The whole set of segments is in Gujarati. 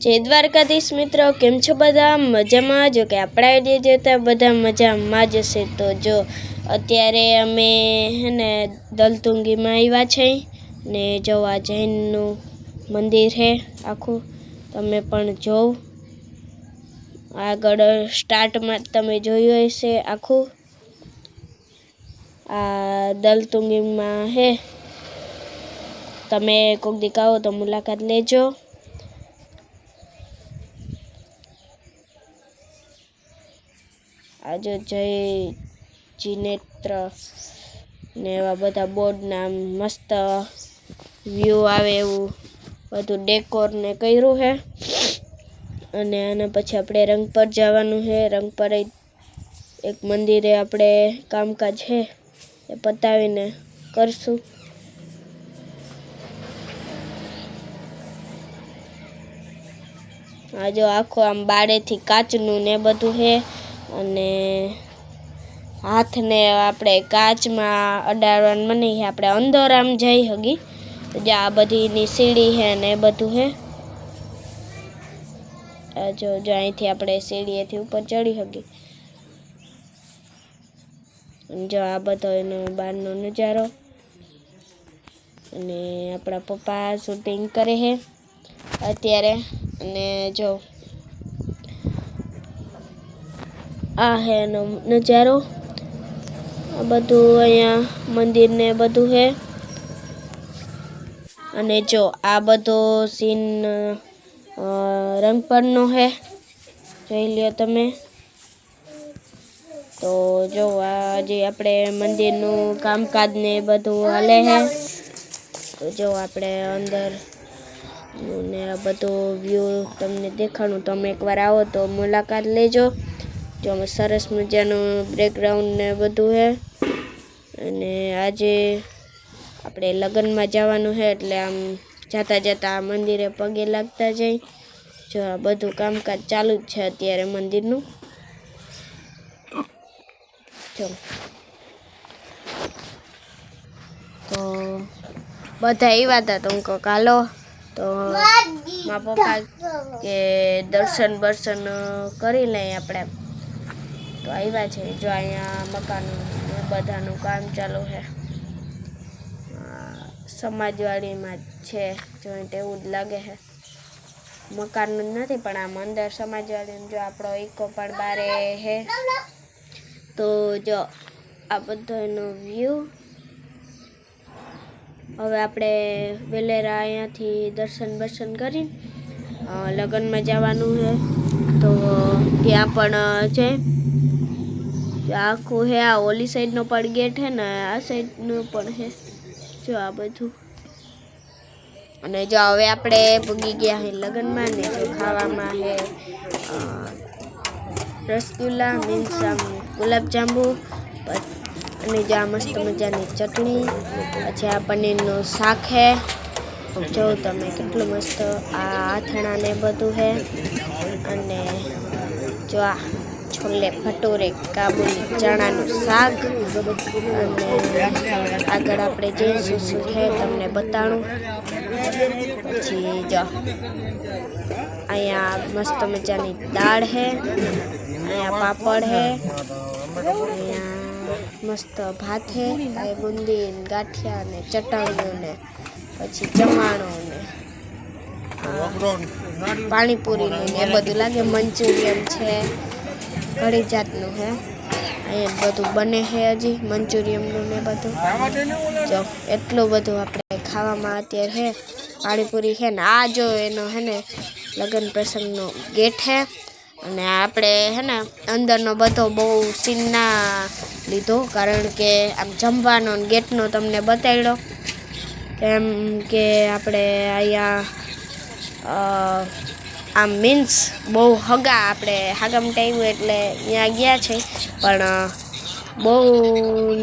જય દ્વારકાધીશ મિત્રો, કેમ છો બધા? મજામાં? જો કે આપણા આઈડિયા જોતા બધા મજામાં જ હશે તો જો, અત્યારે અમે હે ને દલતુંગીમાં આવ્યા છે ને જો આ જૈનનું મંદિર છે આખું, તમે પણ જોવ. આગળ સ્ટાર્ટમાં તમે જોયું હશે આખું. આ દલતુંગીમાં હે, તમે કોક દીકાવો તો મુલાકાત લેજો. આજે જય જીનેત્ર ને એવા બધા બોર્ડના મસ્ત વ્યૂ આવે એવું બધું ડેકોર ને કર્યું છે. અને આના પછી આપણે રંગ પર જવાનું છે. રંગ પર એક મંદિરે આપણે કામકાજ છે. એ પતાવીને કરશું. આ આખું આમ બાળેથી કાચનું ને બધું છે. અને હાથને આપણે કાચમાં અડાડવાનું મને આપણે અંદર આમ જઈ હગી. જે આ બધીની સીડી છે ને એ બધું છે. જો જો અહીંથી આપણે સીડીએથી ઉપર ચડી હગી. જો આ બધો એનો બહારનો નજારો. અને આપણા પપ્પા શૂટિંગ કરે છે અત્યારે. અને જો આ હે એનો નજારો. આ બધું અહીંયા મંદિર ને બધું છે અને જો આ બધો સીન રંગપરનો છે જોઈ લ્યો તમે. તો જો આ જે આપણે મંદિરનું કામકાજ ને એ બધું હાલે છે તો જો આપણે અંદર ને આ બધો વ્યૂ તમને દેખાડું તમે એકવાર આવો તો મુલાકાત લેજો. જો અમે સરસ મજાનું બ્રેકગ્રાઉન્ડ ને બધું છે અને આજે આપણે લગ્નમાં જવાનું છે એટલે આમ જાતા જતા આ મંદિરે પગે લાગતા જઈ જો આ બધું કામકાજ ચાલુ જ છે અત્યારે મંદિરનું. જો. તો બધા એવા હતા તો હું કહું હાલો. તો મારા પપ્પા કે દર્શન બર્શન કરી લઈએ આપણે. તો આવ્યા છે. જો અહીંયા મકાનનું, બધાનું કામ ચાલુ છે. સમાજવાડીમાં છે. જોઈન્ટ એવું જ લાગે છે. મકાનનું જ નથી, પણ આમ અંદર સમાજવાડીનું જો આપણો ઇકો પણ બારે છે. તો જો આ બધો એનો વ્યૂ હવે આપણે વેલેરા અહીંયાથી દર્શન બર્શન કરીને લગ્નમાં જવાનું છે. તો ત્યાં પણ છે. આખું હે, આ ઓલી સાઈડનો પણ ગેટ છે ને, આ સાઈડનું પણ હે. જો આ બધું. અને જો હવે આપણે ભૂગી ગયા હે લગ્નમાં ને જો ખાવામાં હે રસગુલ્લા, મીન્સ આમ ગુલાબજાંબુ અને જો આ મસ્ત મજાની ચટણી, પછી આ પનીરનું શાક છે જો તમે કેટલું મસ્ત આ આથણા ને બધું છે અને જો આ છોલે, ભટુરે, કાબુલી, ચણાનું શાક. અને આગળ આપણે જઈશું શું છે તમને બતાણું. પછી જો, અહીંયા મસ્ત મજાની દાળ છે અહીંયા પાપડ છે અહીંયા મસ્ત ભાત છે એ બુંદી ગાંઠિયા ને ચટણીઓ ને પછી ચવાણું ને પાણીપુરી ને એ બધું લાગે, મંચુરિયન છે. ઘણી જાતનું છે અહીંયા બધું બને છે હજી, મંચુરિયમનું ને બધું. જો, એટલું બધું આપણે ખાવામાં અત્યારે છે પાણીપુરી છે ને, આ જો એનો હે ને, લગ્ન પ્રસંગનો ગેટ છે અને આપણે હે ને, અંદરનો બધો બહુ સીન ના લીધો, કારણ કે આમ જમવાનો ગેટનો તમને બતાવ્યો કેમ કે આપણે અહીંયા આમ મીન્સ બહુ હગા આપણે હાગમ ટાઈમ એટલે ત્યાં ગયા છે. પણ બહુ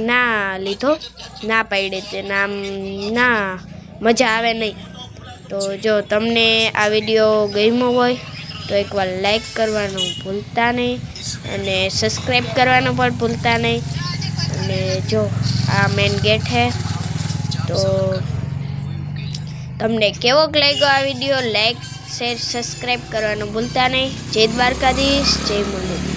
ના લીધો. ના પાડે તે આમ ના મજા આવે નહીં. તો જો તમને આ વીડિયો ગમ્યો હોય, તો એકવાર લાઈક કરવાનું ભૂલતા નહીં અને સબસ્ક્રાઈબ કરવાનું પણ ભૂલતા નહીં. અને જો આ મેન ગેટ છે તો તમને કેવોક લાગ્યો આ વીડિયો લાઈક શેર સબસ્ક્રાઈબ કરવાનું ભૂલતા નહીં. જય દ્વારકાધીશ જય મુરલી.